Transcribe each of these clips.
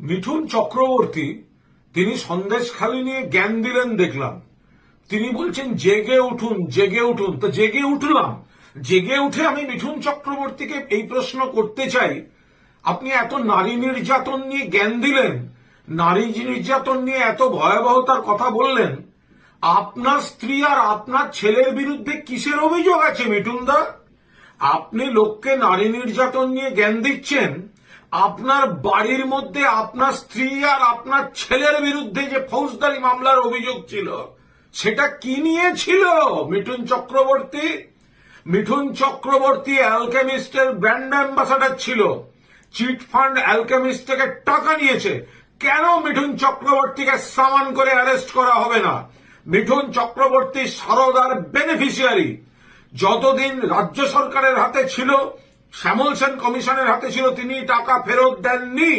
মিঠুন চক্রবর্তী, তিনি সন্দেশখালী নিয়ে জ্ঞান দিলেন দেখলাম। তিনি বলছেন, জেগে উঠুন জেগে উঠুন। তো জেগে উঠলাম। জেগে উঠে আমি মিঠুন চক্রবর্তীকে এই প্রশ্ন করতে চাই। আপনি এত নারী নির্যাতন নিয়ে জ্ঞান দিলেন, নারী নির্যাতন নিয়ে এত ভয়াবহতার কথা বললেন। আপনার স্ত্রী আর আপনার ছেলের বিরুদ্ধে কিসের অভিযোগ আছে মিঠুনদা? আপনি লোককে নারী নির্যাতন নিয়ে জ্ঞান দিচ্ছেন আপনার বাড়ির মধ্যে আপনার স্ত্রী আর আপনার ছেলের বিরুদ্ধে যে ফৌজদারি মামলার অভিযোগ ছিল, সেটা কি নিয়ে ছিল মিঠুন চক্রবর্তী? মিঠুন চক্রবর্তী অ্যালকেমিস্টের ব্র্যান্ড অ্যাম্বাসাডার ছিল, চিট ফান্ড অ্যালকেমিস্ট থেকে টাকা নিয়েছে। কেন মিঠুন চক্রবর্তীকে সামান করে অ্যারেস্ট করা হবে না? মিঠুন চক্রবর্তী সারদার বেনিফিশিয়ারি, যতদিন রাজ্য সরকারের হাতে ছিল শ্যামল সেন কমিশনের হাতে ছিল, তিনি টাকা ফেরত দেননি।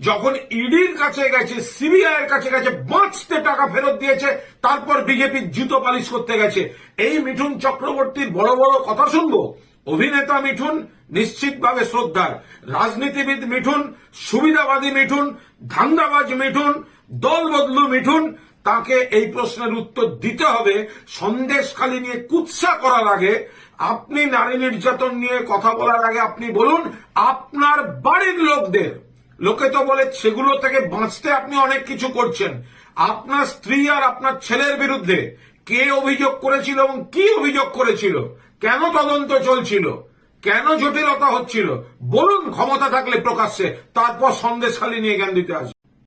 যখন ইডির কাছে গেছে সিবিআই এর কাছে গেছে, বাঁচতে টাকা ফেরত দিয়েছে, তারপর বিজেপির জুতো পালিশ করতে গেছে। এই মিঠুন চক্রবর্তীর বড় বড় কথা শুনব? অভিনেতা মিঠুন নিশ্চিতভাবে শ্রদ্ধার। রাজনীতিবিদ মিঠুন, সুবিধাবাদী মিঠুন, ধান্দাবাজ মিঠুন, দল বদলু মিঠুন তাকে এই প্রশ্নের উত্তর দিতে হবে। সন্দেশখালী নিয়ে কুৎসা করার আগে, আপনি নারী নির্যাতন নিয়ে কথা বলার আগে আপনি বলুন, আপনার বাড়ির লোকদের, লোকে তো বলে সেগুলো থেকে বাঁচতে আপনি অনেক কিছু করছেন। আপনার স্ত্রী আর আপনার ছেলের বিরুদ্ধে কে অভিযোগ করেছিল এবং কি অভিযোগ করেছিল? কেন তদন্ত চলছিল? কেন জটিলতা হচ্ছিল? বলুন, ক্ষমতা থাকলে প্রকাশ্যে, তারপর সন্দেশখালী নিয়ে জ্ঞান দিতে আসবে।